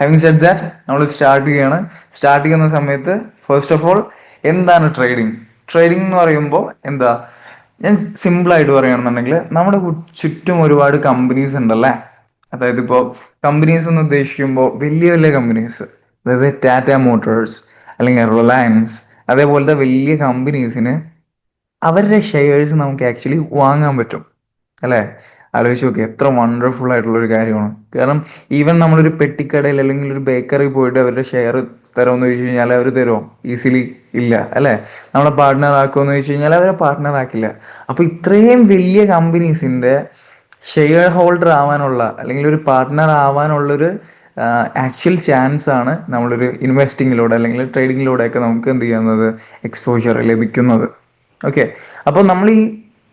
Having said that നമ്മൾ start ചെയ്യാണ്. Start ചെയ്യുന്ന സമയത്ത് ഫസ്റ്റ് ഓഫ് ഓൾ എന്താണ് ട്രേഡിംഗ് ട്രേഡിംഗ് എന്ന് പറയുമ്പോൾ എന്താ? ഞാൻ സിമ്പിൾ ആയിട്ട് പറയുകയാണെന്നുണ്ടെങ്കിൽ നമ്മുടെ ചുറ്റും ഒരുപാട് കമ്പനീസ് ഉണ്ടല്ലേ? അതായത് ഇപ്പോൾ കമ്പനീസ് എന്ന് ഉദ്ദേശിക്കുമ്പോൾ വലിയ വലിയ കമ്പനീസ് അതായത് ടാറ്റ മോട്ടോഴ്സ് അല്ലെങ്കിൽ റിലയൻസ് അതേപോലത്തെ വലിയ കമ്പനീസിന് അവരുടെ ഷെയർസ് നമുക്ക് ആക്ച്വലി വാങ്ങാൻ പറ്റും. അല്ലേ? ആലോചിച്ച് നോക്കി എത്ര വണ്ടർഫുൾ ആയിട്ടുള്ള ഒരു കാര്യമാണ്. കാരണം ഈവൻ നമ്മളൊരു പെട്ടിക്കടയിൽ അല്ലെങ്കിൽ ഒരു ബേക്കറി പോയിട്ട് അവരുടെ ഷെയർ തരുമെന്ന് ചോദിച്ചു കഴിഞ്ഞാൽ അവർ തരുമോ ഈസിലി ഇല്ല അല്ലേ? നമ്മളെ പാർട്ട്ണർ ആക്കുമെന്ന് ചോദിച്ചു കഴിഞ്ഞാൽ അവരെ പാർട്ട്ണർ ആക്കില്ല. അപ്പൊ ഇത്രയും വലിയ കമ്പനീസിന്റെ ഷെയർ ഹോൾഡർ ആവാനുള്ള അല്ലെങ്കിൽ ഒരു പാർട്ട്ണർ ആവാനുള്ളൊരു ആക്ച്വൽ ചാൻസ് ആണ് നമ്മളൊരു ഇൻവെസ്റ്റിങ്ങിലൂടെ അല്ലെങ്കിൽ ട്രേഡിങ്ങിലൂടെ ഒക്കെ നമുക്ക് എന്ത് ചെയ്യുന്നത്? എക്സ്പോഷ്യർ ലഭിക്കുന്നത്. ഓക്കെ അപ്പോൾ നമ്മൾ ഈ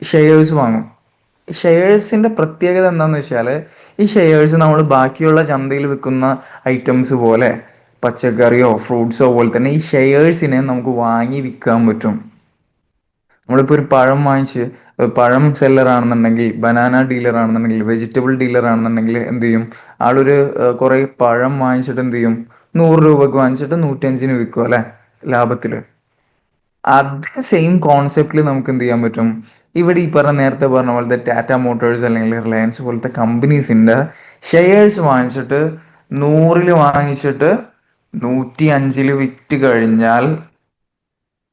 ഷെയർസ് വാങ്ങും. ഷെയർസിന്റെ പ്രത്യേകത എന്താന്ന് വെച്ചാൽ ഈ ഷെയേഴ്സ് നമ്മൾ ബാക്കിയുള്ള ചന്തയിൽ വിൽക്കുന്ന ഐറ്റംസ് പോലെ പച്ചക്കറിയോ ഫ്രൂട്ട്സോ പോലെ തന്നെ ഈ ഷെയേഴ്സിനെ നമുക്ക് വാങ്ങി വിൽക്കാൻ പറ്റും. നമ്മളിപ്പോൾ ഒരു പഴം വാങ്ങിച്ച് പഴം സെല്ലർ ആണെന്നുണ്ടെങ്കിൽ ബനാന ഡീലർ ആണെന്നുണ്ടെങ്കിൽ വെജിറ്റബിൾ ഡീലർ ആണെന്നുണ്ടെങ്കിൽ എന്ത് ചെയ്യും? ആളൊരു കുറെ പഴം വാങ്ങിച്ചിട്ട് എന്ത് ചെയ്യും? നൂറ് രൂപക്ക് വാങ്ങിച്ചിട്ട് നൂറ്റഞ്ചിന് വിൽക്കും അല്ലെ? ലാഭത്തിൽ. അതേ സെയിം കോൺസെപ്റ്റിൽ നമുക്ക് എന്ത് ചെയ്യാൻ പറ്റും? ഇവിടെ ഈ പറഞ്ഞ നേരത്തെ പറഞ്ഞ പോലത്തെ ടാറ്റ മോട്ടോഴ്സ് അല്ലെങ്കിൽ റിലയൻസ് പോലത്തെ കമ്പനീസിന്റെ ഷെയർസ് വാങ്ങിച്ചിട്ട് നൂറിൽ വാങ്ങിച്ചിട്ട് നൂറ്റി അഞ്ചിൽ വിറ്റ് കഴിഞ്ഞാൽ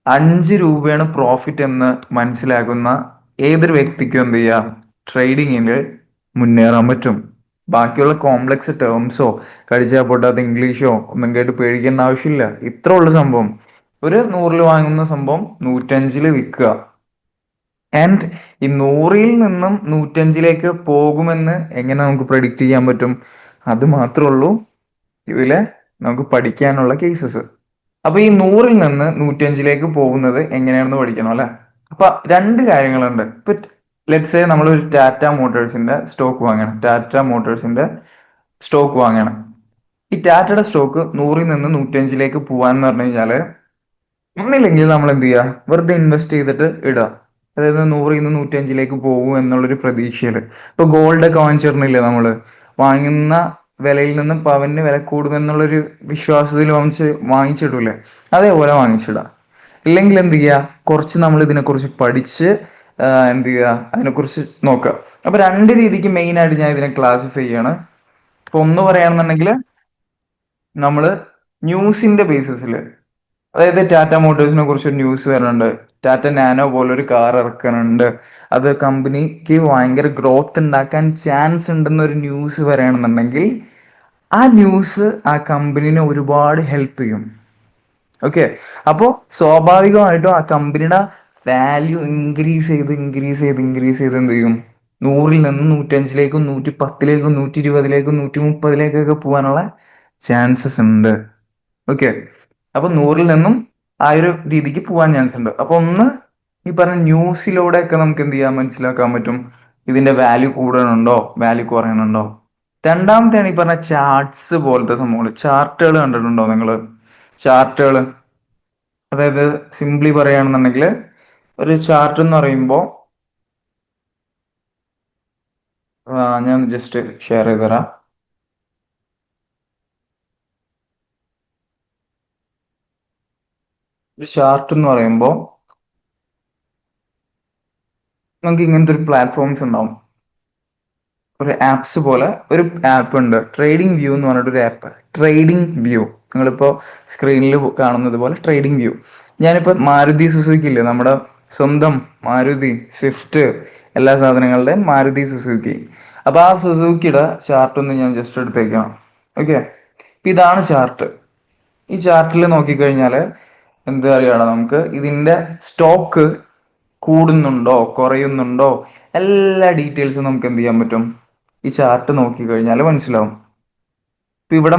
അഞ്ച് രൂപയാണ് പ്രോഫിറ്റ് എന്ന് മനസ്സിലാക്കുന്ന ഏതൊരു വ്യക്തിക്കും എന്ത് ചെയ്യാം? ട്രേഡിങ്ങിൽ മുന്നേറാൻ പറ്റും. ബാക്കിയുള്ള കോംപ്ലക്സ് ടേംസോ കടിച്ചാൽ പൊട്ടാത്ത ഇംഗ്ലീഷോ ഒന്നും കേട്ട് പേടിക്കേണ്ട ആവശ്യമില്ല. ഇത്ര ഉള്ള സംഭവം. ഒരു നൂറിൽ വാങ്ങുന്ന സംഭവം നൂറ്റഞ്ചിൽ വിൽക്കുക. ആൻഡ് ഈ നൂറിൽ നിന്നും നൂറ്റഞ്ചിലേക്ക് പോകുമെന്ന് എങ്ങനെ നമുക്ക് പ്രഡിക്റ്റ് ചെയ്യാൻ പറ്റും? അത് മാത്രമേ ഉള്ളൂ ഇതിലെ നമുക്ക് പഠിക്കാനുള്ള കേസസ് അപ്പൊ ഈ നൂറിൽ നിന്ന് നൂറ്റഞ്ചിലേക്ക് പോകുന്നത് എങ്ങനെയാണെന്ന് പഠിക്കണം അല്ലെ? അപ്പൊ രണ്ട് കാര്യങ്ങളുണ്ട്. ഇപ്പൊ ലെറ്റ്സ് നമ്മൾ ഒരു ടാറ്റ മോട്ടോഴ്സിന്റെ സ്റ്റോക്ക് വാങ്ങണം. ടാറ്റ മോട്ടോഴ്സിന്റെ സ്റ്റോക്ക് വാങ്ങണം. ഈ ടാറ്റയുടെ സ്റ്റോക്ക് നൂറിൽ നിന്ന് നൂറ്റഞ്ചിലേക്ക് പോവാന്ന് പറഞ്ഞു കഴിഞ്ഞാൽ ഒന്നില്ലെങ്കിൽ നമ്മൾ എന്ത് ചെയ്യുക വെറുതെ ഇൻവെസ്റ്റ് ചെയ്തിട്ട് ഇടുക അതായത് നൂറിൽ നിന്ന് നൂറ്റഞ്ചിലേക്ക് പോകും എന്നുള്ളൊരു പ്രതീക്ഷയിൽ ഇപ്പൊ ഗോൾഡ് ഒക്കെ വാങ്ങിച്ചിരുന്നില്ലേ നമ്മൾ? വാങ്ങുന്ന വിലയിൽ നിന്നും പവന് വില കൂടുമെന്നുള്ളൊരു വിശ്വാസത്തിൽ വാങ്ങിച്ച് വാങ്ങിച്ചിടൂലേ അതേപോലെ വാങ്ങിച്ചിടുക ഇല്ലെങ്കിൽ എന്ത് ചെയ്യുക കുറച്ച് നമ്മൾ ഇതിനെക്കുറിച്ച് പഠിച്ച് എന്ത് ചെയ്യുക അതിനെക്കുറിച്ച് നോക്കുക അപ്പൊ രണ്ട് രീതിക്ക് മെയിൻ ആയിട്ട് ഞാൻ ഇതിനെ ക്ലാസിഫൈ ചെയ്യാണ്. ഇപ്പൊ ഒന്ന് പറയുകയാണെന്നുണ്ടെങ്കിൽ നമ്മൾ ന്യൂസിന്റെ ബേസിസിൽ അതായത് ടാറ്റ മോട്ടോഴ്സിനെ കുറിച്ച് ഒരു ന്യൂസ് വരുന്നുണ്ട്. ടാറ്റ നാനോ പോലെ ഒരു കാർ ഇറക്കുന്നുണ്ട്. അത് കമ്പനിക്ക് ഭയങ്കര ഗ്രോത്ത് ഉണ്ടാക്കാൻ ചാൻസ് ഉണ്ടെന്നൊരു ന്യൂസ് വരികയാണെന്നുണ്ടെങ്കിൽ ആ ന്യൂസ് ആ കമ്പനിനെ ഒരുപാട് ഹെൽപ്പ് ചെയ്യും. ഓക്കെ അപ്പോൾ സ്വാഭാവികമായിട്ടും ആ കമ്പനിയുടെ വാല്യൂ ഇൻക്രീസ് ചെയ്ത് ഇൻക്രീസ് ചെയ്ത് ഇൻക്രീസ് ചെയ്ത് എന്ത് ചെയ്യും? നൂറിൽ നിന്ന് നൂറ്റഞ്ചിലേക്കും നൂറ്റി പത്തിലേക്കും നൂറ്റി ഇരുപതിലേക്കും നൂറ്റി മുപ്പതിലേക്കൊക്കെ പോകാനുള്ള ചാൻസസ് ഉണ്ട്. ഓക്കെ അപ്പൊ നൂറിൽ നിന്നും ആ ഒരു രീതിക്ക് പോകാൻ ചാൻസ് ഉണ്ട്. അപ്പൊ ഒന്ന് ഈ പറഞ്ഞ ന്യൂസിലൂടെ ഒക്കെ നമുക്ക് എന്ത് ചെയ്യാൻ മനസ്സിലാക്കാൻ പറ്റും? ഇതിന്റെ വാല്യൂ കൂടാനുണ്ടോ? വാല്യൂ കുറയണുണ്ടോ രണ്ടാമത്തെയാണ് ഈ പറഞ്ഞ ചാർട്ട്സ് പോലത്തെ സംഭവങ്ങൾ. ചാർട്ടുകൾ കണ്ടിട്ടുണ്ടോ നിങ്ങൾ ചാർട്ടുകൾ. അതായത് സിംപ്ലി പറയുകയാണെന്നുണ്ടെങ്കിൽ ഒരു ചാർട്ട് എന്ന് പറയുമ്പോൾ ഞാൻ ജസ്റ്റ് ഷെയർ ചെയ്ത് തരാം ഒരു ചാർട്ട് എന്ന് പറയുമ്പോൾ നമുക്ക് ഇങ്ങനത്തെ ഒരു പ്ലാറ്റ്ഫോംസ് ഉണ്ടാവും. ഒരു ആപ്സ് പോലെ ഒരു ആപ്പ് ഉണ്ട്. ട്രേഡിംഗ് വ്യൂ എന്ന് പറഞ്ഞിട്ട് ഒരു ആപ്പ് ട്രേഡിംഗ് വ്യൂ നിങ്ങളിപ്പോൾ സ്ക്രീനിൽ കാണുന്നത് പോലെ ട്രേഡിംഗ് വ്യൂ ഞാനിപ്പോൾ മാരുതി സുസുക്കി ഇല്ലേ? നമ്മുടെ സ്വന്തം മാരുതി സ്വിഫ്റ്റ് എല്ലാ സാധനങ്ങളുടെയും മാരുതി സുസുക്കി. അപ്പൊ ആ സുസുക്കിയുടെ ചാർട്ട് ഒന്ന് ഞാൻ ജസ്റ്റ് എടുത്തേക്കാം. ഓക്കെ ഇതാണ് ചാർട്ട് ഈ ചാർട്ടിൽ നോക്കിക്കഴിഞ്ഞാൽ എന്താ അറിയാടാ നമുക്ക്? ഇതിന്റെ സ്റ്റോക്ക് കൂടുന്നുണ്ടോ കുറയുന്നുണ്ടോ? എല്ലാ ഡീറ്റെയിൽസും നമുക്ക് എന്ത് ചെയ്യാൻ പറ്റും? ഈ ചാർട്ട് നോക്കി കഴിഞ്ഞാൽ മനസ്സിലാവും. ഇപ്പൊ ഇവിടെ